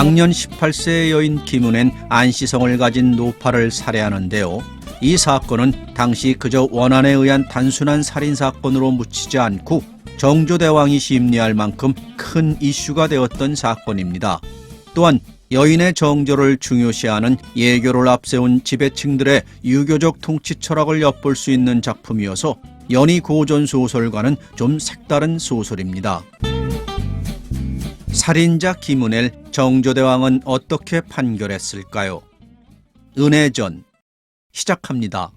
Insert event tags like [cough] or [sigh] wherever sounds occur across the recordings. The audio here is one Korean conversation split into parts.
당년 18세의 여인 김은혜는 안시성을 가진 노파를 살해하는데요. 이 사건은 당시 그저 원한에 의한 단순한 살인 사건으로 묻히지 않고 정조대왕이 심리할 만큼 큰 이슈가 되었던 사건입니다. 또한 여인의 정조를 중요시하는 예교를 앞세운 지배층들의 유교적 통치 철학을 엿볼 수 있는 작품이어서 연희 고전 소설과는 좀 색다른 소설입니다. 살인자 김은혜를 정조대왕은 어떻게 판결했을까요? 은혜전 시작합니다.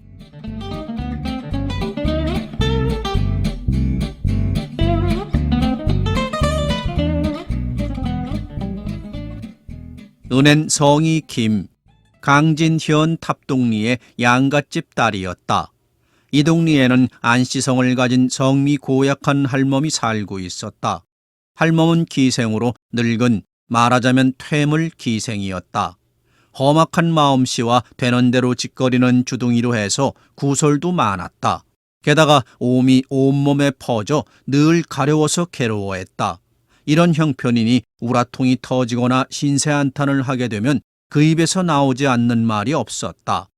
은행 성이 김, 강진현 탑동리의 양갓집 딸이었다. 이 동리에는 안시성을 가진 성미 고약한 할멈이 살고 있었다. 할멈은 기생으로 늙은 말하자면 퇴물 기생이었다. 험악한 마음씨와 되는 대로 짓거리는 주둥이로 해서 구설도 많았다. 게다가 오미 온몸에 퍼져 늘 가려워서 괴로워했다. 이런 형편이니 우라통이 터지거나 신세 한탄을 하게 되면 그 입에서 나오지 않는 말이 없었다.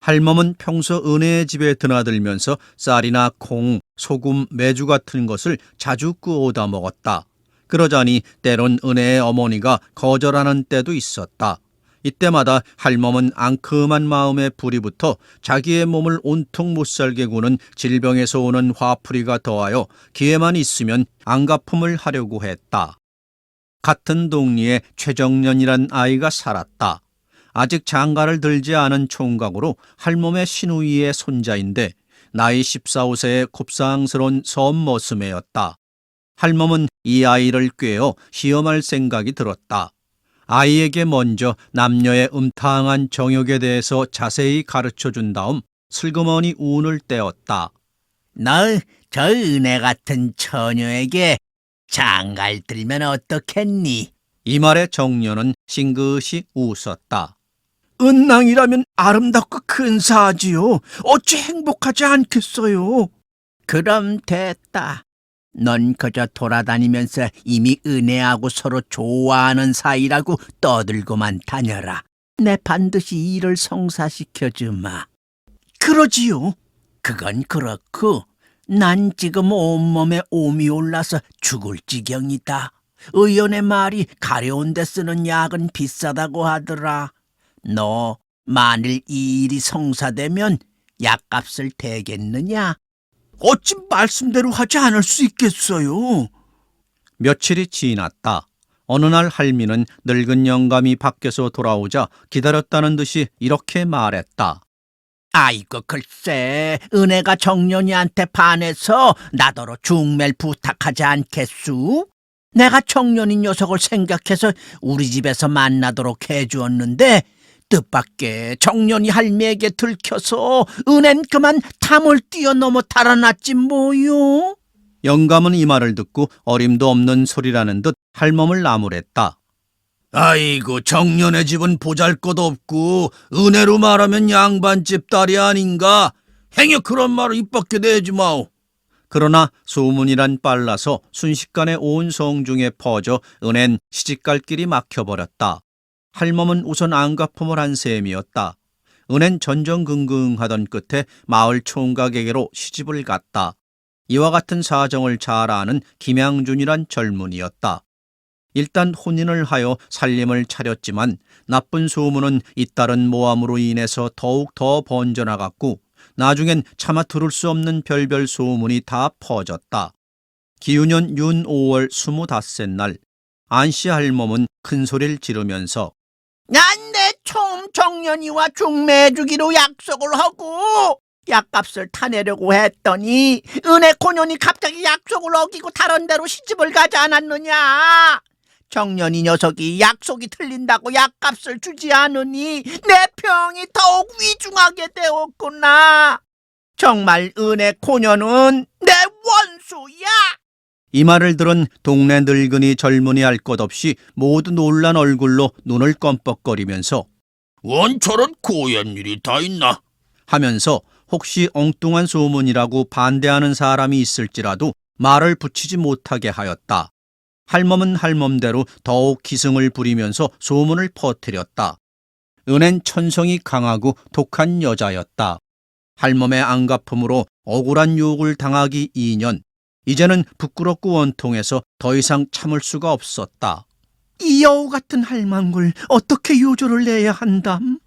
할멈은 평소 은혜의 집에 드나들면서 쌀이나 콩, 소금, 메주 같은 것을 자주 구워다 먹었다. 그러자니 때론 은혜의 어머니가 거절하는 때도 있었다. 이때마다 할멈은 앙큼한 마음에 불이 붙어 자기의 몸을 온통 못 살게 구는 질병에서 오는 화풀이가 더하여 기회만 있으면 안가품을 하려고 했다. 같은 동리에 최정년이란 아이가 살았다. 아직 장가를 들지 않은 총각으로 할멈의 시누이의 손자인데 나이 14, 5세의 곱상스러운 섬머스매였다. 할멈은 이 아이를 꿰어 시험할 생각이 들었다. 아이에게 먼저 남녀의 음탕한 정욕에 대해서 자세히 가르쳐 준 다음 슬그머니 운을 떼었다. 너저 은혜 같은 처녀에게 장갈 들면 어떻겠니? 이 말에 정녀는 싱긋이 웃었다. 은낭이라면 아름답고 근사하지요. 어찌 행복하지 않겠어요? 그럼 됐다. 넌 그저 돌아다니면서 이미 은혜하고 서로 좋아하는 사이라고 떠들고만 다녀라. 내 반드시 일을 성사시켜 주마. 그러지요. 그건 그렇고 난 지금 온몸에 옴이 올라서 죽을 지경이다. 의원의 말이 가려운 데 쓰는 약은 비싸다고 하더라. 너 만일 이 일이 성사되면 약값을 대겠느냐? 어찌 말씀대로 하지 않을 수 있겠어요? 며칠이 지났다. 어느 날 할미는 늙은 영감이 밖에서 돌아오자 기다렸다는 듯이 이렇게 말했다. 아이고 글쎄 은혜가 정년이한테 반해서 나더러 중매를 부탁하지 않겠수? 내가 정년이 녀석을 생각해서 우리 집에서 만나도록 해주었는데 뜻밖의 정년이 할매에게 들켜서 은행 그만 탐을 뛰어넘어 달아났지 뭐요? 영감은 이 말을 듣고 어림도 없는 소리라는 듯 할멈을 나무랬다. 아이고 정년의 집은 보잘것없고 은혜로 말하면 양반집 딸이 아닌가? 행여 그런 말을 입 밖에 내지 마오. 그러나 소문이란 빨라서 순식간에 온 성중에 퍼져 은행 시집갈 길이 막혀버렸다. 할멈은 우선 안가품을 한 셈이었다. 은행 전전긍긍하던 끝에 마을 총각에게로 시집을 갔다. 이와 같은 사정을 잘 아는 김양준이란 젊은이였다. 일단 혼인을 하여 살림을 차렸지만 나쁜 소문은 잇따른 모함으로 인해서 더욱 더 번져나갔고 나중엔 차마 들을 수 없는 별별 소문이 다 퍼졌다. 기우년 윤 5월 25날 안씨 할멈은 큰 소리를 지르면서 난 내 처음 정년이와 중매해주기로 약속을 하고 약값을 타내려고 했더니 은혜 고년이 갑자기 약속을 어기고 다른 데로 시집을 가지 않았느냐? 정년이 녀석이 약속이 틀린다고 약값을 주지 않으니 내 병이 더욱 위중하게 되었구나. 정말 은혜 고년은 내 원수야 이 말을 들은 동네 늙은이 젊은이 할 것 없이 모두 놀란 얼굴로 눈을 껌뻑거리면서 원처럼 고얀 일이 다 있나? 하면서 혹시 엉뚱한 소문이라고 반대하는 사람이 있을지라도 말을 붙이지 못하게 하였다. 할멈은 할멈대로 더욱 기승을 부리면서 소문을 퍼뜨렸다. 은행 천성이 강하고 독한 여자였다. 할멈의 안갚음으로 억울한 욕을 당하기 2년. 이제는 부끄럽고 원통해서 더 이상 참을 수가 없었다. 이 여우 같은 할망굴 어떻게 요조를 내야 한담?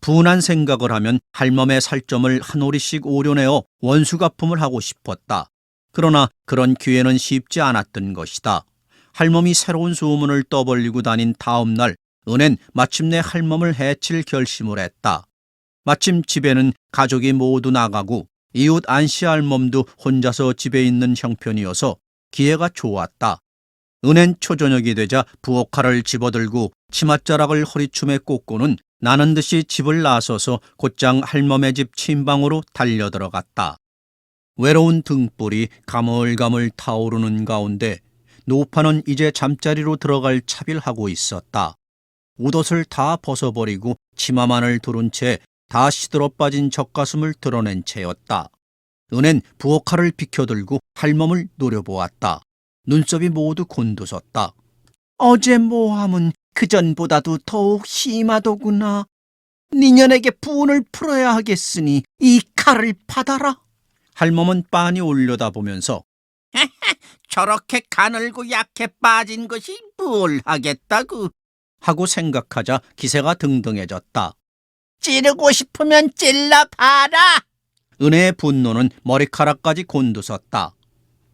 분한 생각을 하면 할멈의 살점을 한 오리씩 오려내어 원수갚음을 하고 싶었다. 그러나 그런 기회는 쉽지 않았던 것이다. 할멈이 새로운 소문을 떠벌리고 다닌 다음 날 은행 마침내 할멈을 해칠 결심을 했다. 마침 집에는 가족이 모두 나가고 이웃 안씨 할멈도 혼자서 집에 있는 형편이어서 기회가 좋았다. 은행 초저녁이 되자 부엌칼을 집어들고 치맛자락을 허리춤에 꽂고는 나는 듯이 집을 나서서 곧장 할멈의 집 침방으로 달려 들어갔다. 외로운 등불이 가물가물 타오르는 가운데 노파는 이제 잠자리로 들어갈 차비를 하고 있었다. 옷옷을 다 벗어버리고 치마만을 두른 채 다 시들어 빠진 젖가슴을 드러낸 채였다. 은행 부엌칼을 비켜들고 할멈을 노려보았다. 눈썹이 모두 곤두섰다. 어제 모함은 그전보다도 더욱 심하더구나. 니년에게 분을 풀어야 하겠으니 이 칼을 받아라. 할멈은 빤히 올려다보면서 [laughs] 저렇게 가늘고 약해 빠진 것이 뭘 하겠다구. 하고 생각하자 기세가 등등해졌다. 찌르고 싶으면 찔러봐라. 은혜의 분노는 머리카락까지 곤두섰다.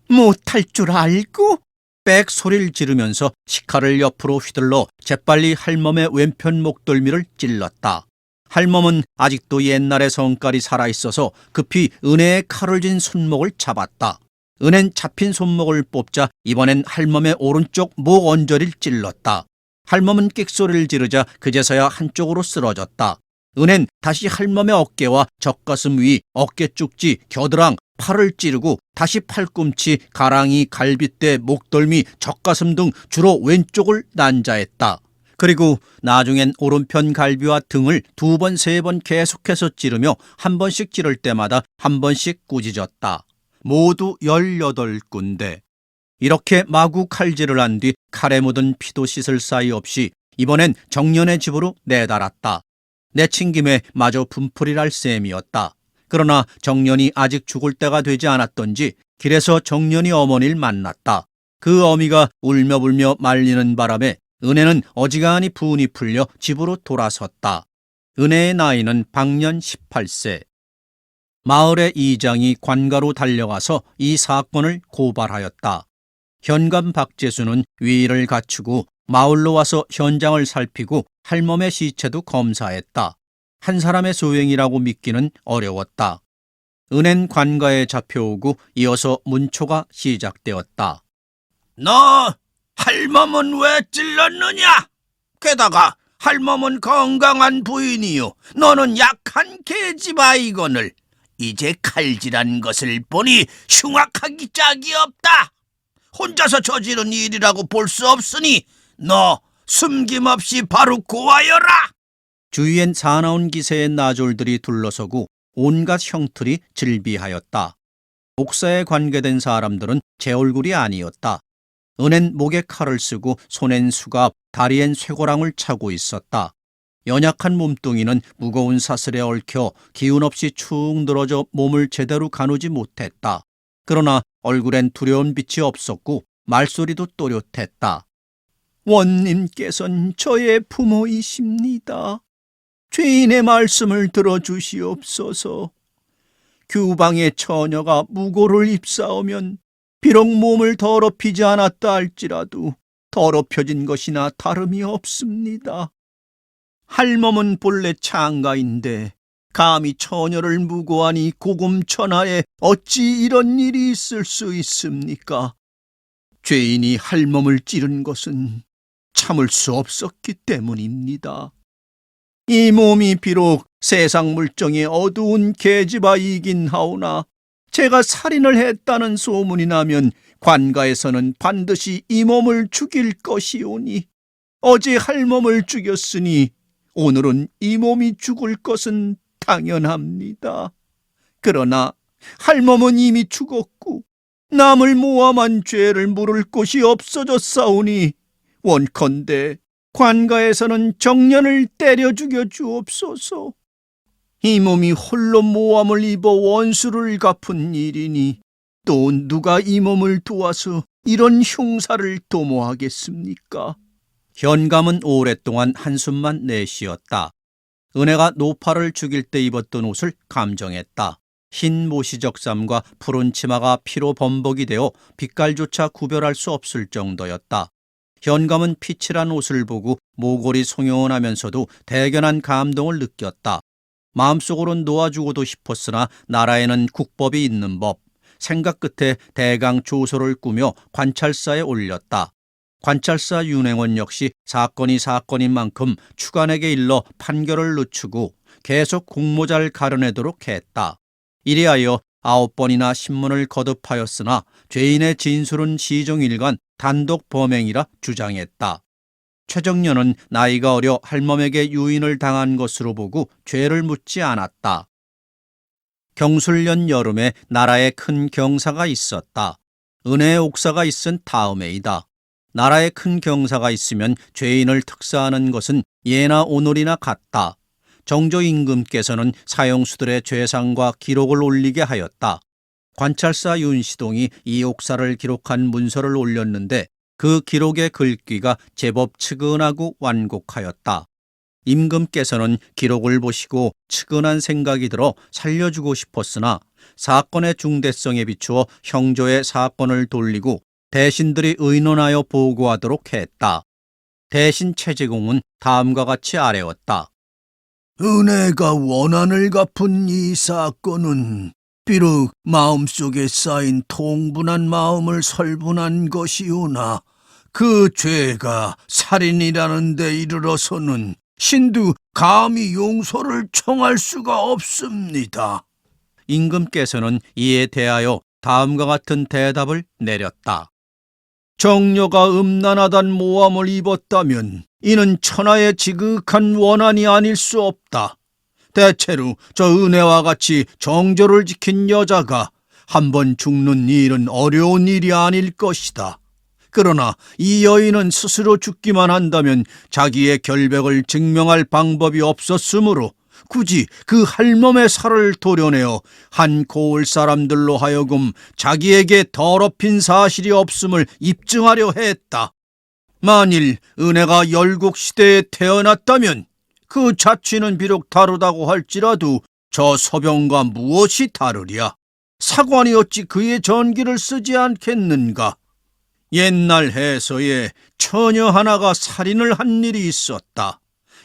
못할 줄 알고? 빽 소리를 지르면서 식칼을 옆으로 휘둘러 재빨리 할멈의 왼편 목덜미를 찔렀다. 할멈은 아직도 옛날의 성깔이 살아있어서 급히 은혜의 칼을 쥔 손목을 잡았다. 은혜는 잡힌 손목을 뽑자 이번엔 할멈의 오른쪽 목 언저리를 찔렀다. 할멈은 끽소리를 지르자 그제서야 한쪽으로 쓰러졌다. 은혜는 다시 할멈의 어깨와 젖가슴 위, 어깨 쭉지, 겨드랑, 팔을 찌르고 다시 팔꿈치, 가랑이, 갈빗대, 목덜미, 젖가슴 등 주로 왼쪽을 난자했다. 그리고 나중엔 오른편 갈비와 등을 두 번, 세 번 계속해서 찌르며 한 번씩 찌를 때마다 한 번씩 꾸짖었다. 모두 18군데. 이렇게 마구 칼질을 한 뒤 칼에 묻은 피도 씻을 사이 없이 이번엔 정년의 집으로 내달았다. 내친 김에 마저 분풀이랄 셈이었다. 그러나 정년이 아직 죽을 때가 되지 않았던지 길에서 정년이 어머니를 만났다. 그 어미가 울며 불며 말리는 바람에 은혜는 어지간히 분이 풀려 집으로 돌아섰다. 은혜의 나이는 방년 18세. 마을의 이장이 관가로 달려가서 이 사건을 고발하였다. 현감 박재수는 위의를 갖추고 마을로 와서 현장을 살피고 할멈의 시체도 검사했다. 한 사람의 소행이라고 믿기는 어려웠다. 은행 관가에 잡혀오고 이어서 문초가 시작되었다. 너 할멈은 왜 찔렀느냐? 게다가 할멈은 건강한 부인이요. 너는 약한 계집아이건을 이제 칼질한 것을 보니 흉악하기 짝이 없다. 혼자서 저지른 일이라고 볼 수 없으니 너 숨김없이 바로 고하여라. 주위엔 사나운 기세의 나졸들이 둘러서고 온갖 형틀이 질비하였다. 목사에 관계된 사람들은 제 얼굴이 아니었다. 은엔 목에 칼을 쓰고 손엔 수갑, 다리엔 쇠고랑을 차고 있었다. 연약한 몸뚱이는 무거운 사슬에 얽혀 기운 없이 축 늘어져 몸을 제대로 가누지 못했다. 그러나 얼굴엔 두려운 빛이 없었고 말소리도 또렷했다. 원님께선 저의 부모이십니다. 죄인의 말씀을 들어주시옵소서. 규방의 처녀가 무고를 입사오면 비록 몸을 더럽히지 않았다 할지라도 더럽혀진 것이나 다름이 없습니다. 할멈은 본래 창가인데 감히 처녀를 무고하니 고금천하에 어찌 이런 일이 있을 수 있습니까? 죄인이 할멈을 찌른 것은 참을 수 없었기 때문입니다. 이 몸이 비록 세상 물정의 어두운 계집아이긴 하오나 제가 살인을 했다는 소문이 나면 관가에서는 반드시 이 몸을 죽일 것이오니 어제 할멈을 죽였으니 오늘은 이 몸이 죽을 것은 당연합니다. 그러나 할멈은 이미 죽었고 남을 모함한 죄를 물을 곳이 없어졌사오니 원컨대 관가에서는 정년을 때려 죽여 주옵소서. 이 몸이 홀로 모함을 입어 원수를 갚은 일이니 또 누가 이 몸을 도와서 이런 흉사를 도모하겠습니까? 현감은 오랫동안 한숨만 내쉬었다. 은혜가 노파를 죽일 때 입었던 옷을 감정했다. 흰 모시적삼과 푸른 치마가 피로 범벅이 되어 빛깔조차 구별할 수 없을 정도였다. 현감은 피칠한 옷을 보고 모골이 송연하면서도 대견한 감동을 느꼈다. 마음속으론 놓아주고도 싶었으나 나라에는 국법이 있는 법. 생각 끝에 대강 조서를 꾸며 관찰사에 올렸다. 관찰사 윤행원 역시 사건이 사건인 만큼 추관에게 일러 판결을 늦추고 계속 공모자를 가려내도록 했다. 이리하여 아홉 번이나 신문을 거듭하였으나 죄인의 진술은 시종일관 단독 범행이라 주장했다. 최정년은 나이가 어려 할멈에게 유인을 당한 것으로 보고 죄를 묻지 않았다. 경술년 여름에 나라에 큰 경사가 있었다. 은혜의 옥사가 있은 다음에이다. 나라에 큰 경사가 있으면 죄인을 특사하는 것은 예나 오늘이나 같다. 정조 임금께서는 사형수들의 죄상과 기록을 올리게 하였다. 관찰사 윤시동이 이 옥사를 기록한 문서를 올렸는데 그 기록의 글귀가 제법 측은하고 완곡하였다. 임금께서는 기록을 보시고 측은한 생각이 들어 살려주고 싶었으나 사건의 중대성에 비추어 형조의 사건을 돌리고 대신들이 의논하여 보고하도록 했다. 대신 최재공은 다음과 같이 아뢰었다. 은혜가 원한을 갚은 이 사건은 비록 마음속에 쌓인 통분한 마음을 설분한 것이오나 그 죄가 살인이라는 데 이르러서는 신도 감히 용서를 청할 수가 없습니다. 임금께서는 이에 대하여 다음과 같은 대답을 내렸다. 정녀가 음란하단 모함을 입었다면 이는 천하의 지극한 원한이 아닐 수 없다. 대체로 저 은혜와 같이 정조를 지킨 여자가 한 번 죽는 일은 어려운 일이 아닐 것이다. 그러나 이 여인은 스스로 죽기만 한다면 자기의 결백을 증명할 방법이 없었으므로 굳이 그 할멈의 살을 도려내어 한 고을 사람들로 하여금 자기에게 더럽힌 사실이 없음을 입증하려 했다. 만일 은혜가 열국 시대에 태어났다면 그 자취는 비록 다르다고 할지라도 저 서병과 무엇이 다르랴? 사관이 어찌 그의 전기를 쓰지 않겠는가? 옛날 해서에 처녀 하나가 살인을 한 일이 있었다.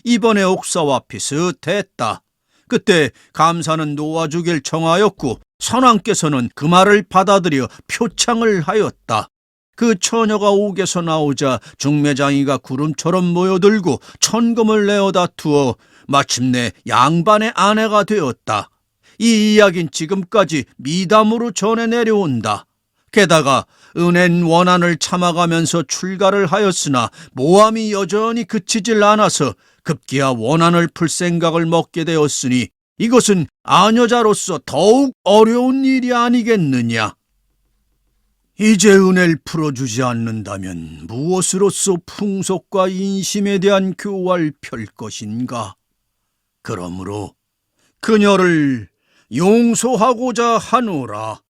이번에 옥사와 비슷했다. 그때 감사는 놓아주길 청하였고 선왕께서는 그 말을 받아들여 표창을 하였다. 그 처녀가 옥에서 나오자 중매장이가 구름처럼 모여들고 천금을 내어다 투어 마침내 양반의 아내가 되었다. 이 이야긴 지금까지 미담으로 전해 내려온다. 게다가 은행 원한을 참아가면서 출가를 하였으나 모함이 여전히 그치질 않아서 급기야 원한을 풀 생각을 먹게 되었으니 이것은 아녀자로서 더욱 어려운 일이 아니겠느냐. 이제 은혜를 풀어주지 않는다면 무엇으로서 풍속과 인심에 대한 교화를 펼 것인가? 그러므로 그녀를 용서하고자 하노라.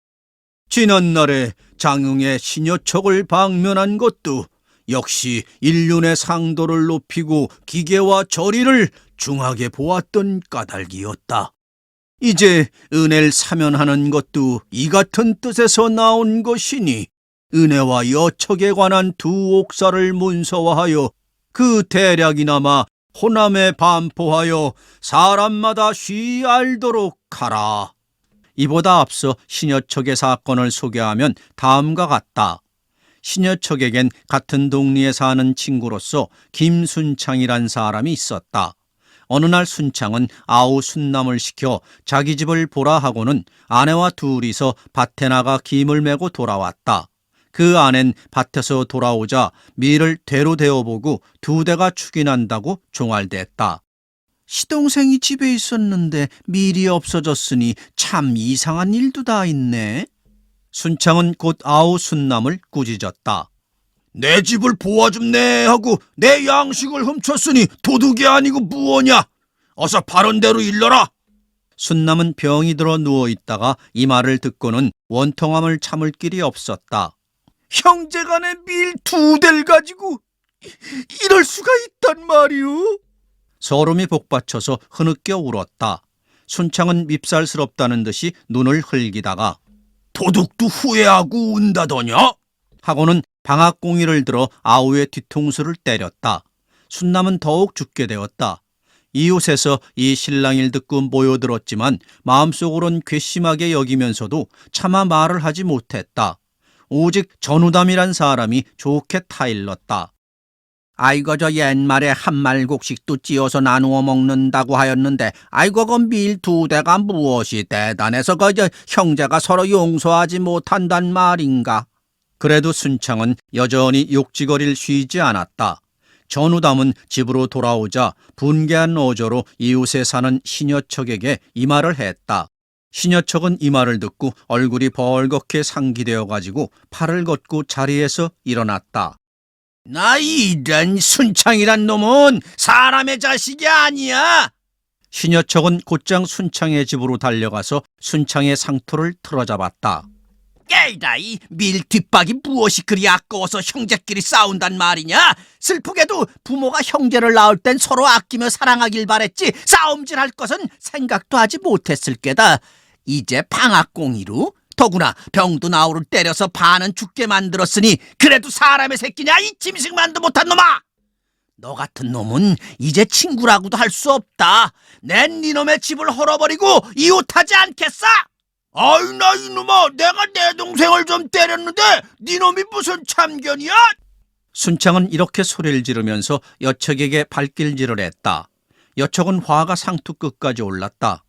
지난날에 장흥의 신여척을 방문한 것도 역시 인륜의 상도를 높이고 기계와 절의를 중하게 보았던 까닭이었다. 이제 은혜를 사면하는 것도 이 같은 뜻에서 나온 것이니 은혜와 여척에 관한 두 옥사를 문서화하여 그 대략이나마 호남에 반포하여 사람마다 쉬 알도록 하라. 이보다 앞서 신여척의 사건을 소개하면 다음과 같다. 신여척에겐 같은 동리에 사는 친구로서 김순창이란 사람이 있었다. 어느 날 순창은 아우 순남을 시켜 자기 집을 보라 하고는 아내와 둘이서 밭에 나가 김을 메고 돌아왔다. 그 아낸 밭에서 돌아오자 밀을 대로 대어보고 두 대가 축이 난다고 종알댔다. 시동생이 집에 있었는데 밀이 없어졌으니 참 이상한 일도 다 있네. 순창은 곧 아우 순남을 꾸짖었다. 내 집을 보아줍네 하고 내 양식을 훔쳤으니 도둑이 아니고 무엇냐? 어서 바른대로 일러라. 순남은 병이 들어 누워 있다가 이 말을 듣고는 원통함을 참을 길이 없었다. 형제간의 밀 두 대를 가지고 이럴 수가 있단 말이오. 서름이 복받쳐서 흐느껴 울었다. 순창은 밉살스럽다는 듯이 눈을 흘기다가 도둑도 후회하고 운다더냐? 하고는 방앗공이를 들어 아우의 뒤통수를 때렸다. 순남은 더욱 죽게 되었다. 이웃에서 이 신랑일 듣고 모여들었지만 마음속으론 괘씸하게 여기면서도 차마 말을 하지 못했다. 오직 전우담이란 사람이 좋게 타일렀다. 아이고 저 옛말에 한말곡식도 찌어서 나누어 먹는다고 하였는데 아이고 그 밀 두 대가 무엇이 대단해서 그저 형제가 서로 용서하지 못한단 말인가. 그래도 순창은 여전히 욕지거리를 쉬지 않았다. 전우담은 집으로 돌아오자 분개한 어조로 이웃에 사는 신여척에게 이 말을 했다. 신여척은 이 말을 듣고 얼굴이 벌겋게 상기되어 가지고 팔을 걷고 자리에서 일어났다. 나 이런 순창이란 놈은 사람의 자식이 아니야. 신여척은 곧장 순창의 집으로 달려가서 순창의 상토를 틀어잡았다. 깨이다 이 밀 뒷박이 무엇이 그리 아까워서 형제끼리 싸운단 말이냐? 슬프게도 부모가 형제를 낳을 땐 서로 아끼며 사랑하길 바랬지 싸움질할 것은 생각도 하지 못했을 게다. 이제 방앗공이로 더구나 병도 나우를 때려서 반은 죽게 만들었으니 그래도 사람의 새끼냐 이 짐승만도 못한 놈아! 너 같은 놈은 이제 친구라고도 할 수 없다. 낸 니놈의 집을 헐어버리고 이웃하지 않겠어? 아이 나 이놈아 내가 내 동생을 좀 때렸는데 니놈이 무슨 참견이야? 순창은 이렇게 소리를 지르면서 여척에게 발길질을 했다. 여척은 화가 상투 끝까지 올랐다.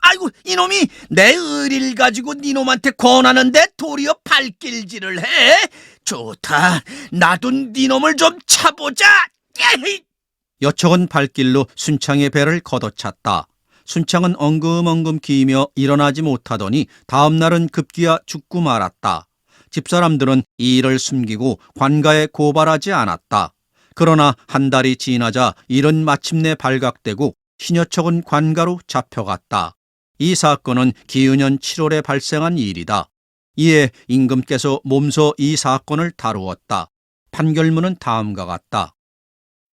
아이고 이놈이 내 의리를 가지고 니놈한테 권하는데 도리어 발길질을 해? 좋다 나도 니놈을 좀 차보자 에이! 여척은 발길로 순창의 배를 걷어찼다. 순창은 엉금엉금 기이며 일어나지 못하더니 다음 날은 급기야 죽고 말았다. 집사람들은 이 일을 숨기고 관가에 고발하지 않았다. 그러나 한 달이 지나자 일은 마침내 발각되고 신여척은 관가로 잡혀갔다. 이 사건은 기은년 7월에 발생한 일이다. 이에 임금께서 몸소 이 사건을 다루었다. 판결문은 다음과 같다.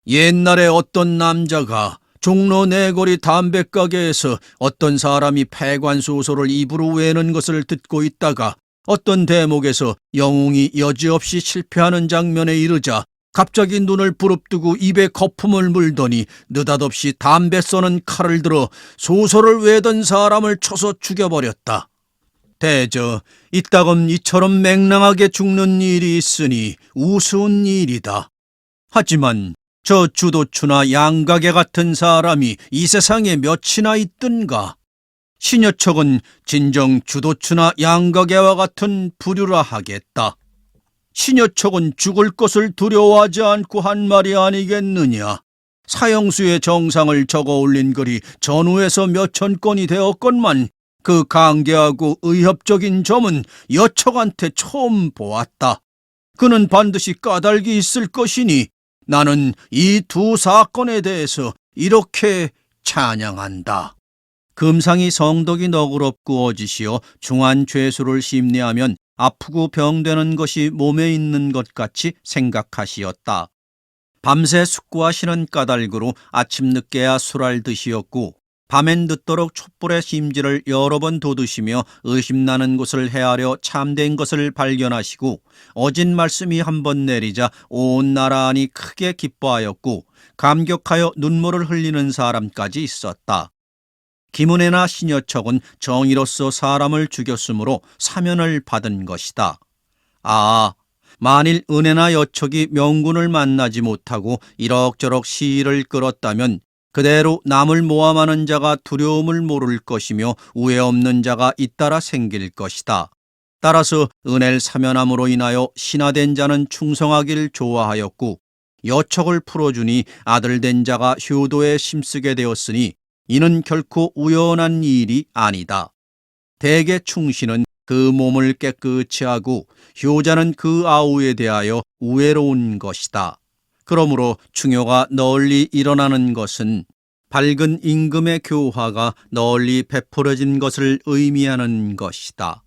옛날에 어떤 남자가 종로 내거리 담배가게에서 어떤 사람이 폐관소소를 입으로 외는 것을 듣고 있다가 어떤 대목에서 영웅이 여지없이 실패하는 장면에 이르자 갑자기 눈을 부릅뜨고 입에 거품을 물더니 느닷없이 담배 써는 칼을 들어 소설을 외던 사람을 쳐서 죽여버렸다. 대저 이따금 이처럼 맹랑하게 죽는 일이 있으니 우스운 일이다. 하지만 저 주도추나 양가게 같은 사람이 이 세상에 몇이나 있든가. 신여척은 진정 주도추나 양가게와 같은 부류라 하겠다. 신여척은 죽을 것을 두려워하지 않고 한 말이 아니겠느냐. 사형수의 정상을 적어 올린 글이 전후에서 몇천 건이 되었건만 그 강개하고 의협적인 점은 여척한테 처음 보았다. 그는 반드시 까닭이 있을 것이니 나는 이 두 사건에 대해서 이렇게 찬양한다. 금상이 성덕이 너그럽고 어지시어 중한 죄수를 심리하면 아프고 병되는 것이 몸에 있는 것 같이 생각하시었다. 밤새 숙고하시는 까닭으로 아침 늦게야 술알 드시었고 밤엔 늦도록 촛불의 심지를 여러 번 돋으시며 의심나는 곳을 헤아려 참된 것을 발견하시고 어진 말씀이 한 번 내리자 온 나라안이 크게 기뻐하였고 감격하여 눈물을 흘리는 사람까지 있었다. 김은혜나 신여척은 정의로서 사람을 죽였으므로 사면을 받은 것이다. 아, 만일 은혜나 여척이 명군을 만나지 못하고 이럭저럭 시위를 끌었다면 그대로 남을 모함하는 자가 두려움을 모를 것이며 우애 없는 자가 잇따라 생길 것이다. 따라서 은혜를 사면함으로 인하여 신하된 자는 충성하길 좋아하였고 여척을 풀어주니 아들 된 자가 효도에 힘쓰게 되었으니 이는 결코 우연한 일이 아니다. 대개 충신은 그 몸을 깨끗이 하고 효자는 그 아우에 대하여 우애로운 것이다. 그러므로 충효가 널리 일어나는 것은 밝은 임금의 교화가 널리 베풀어진 것을 의미하는 것이다.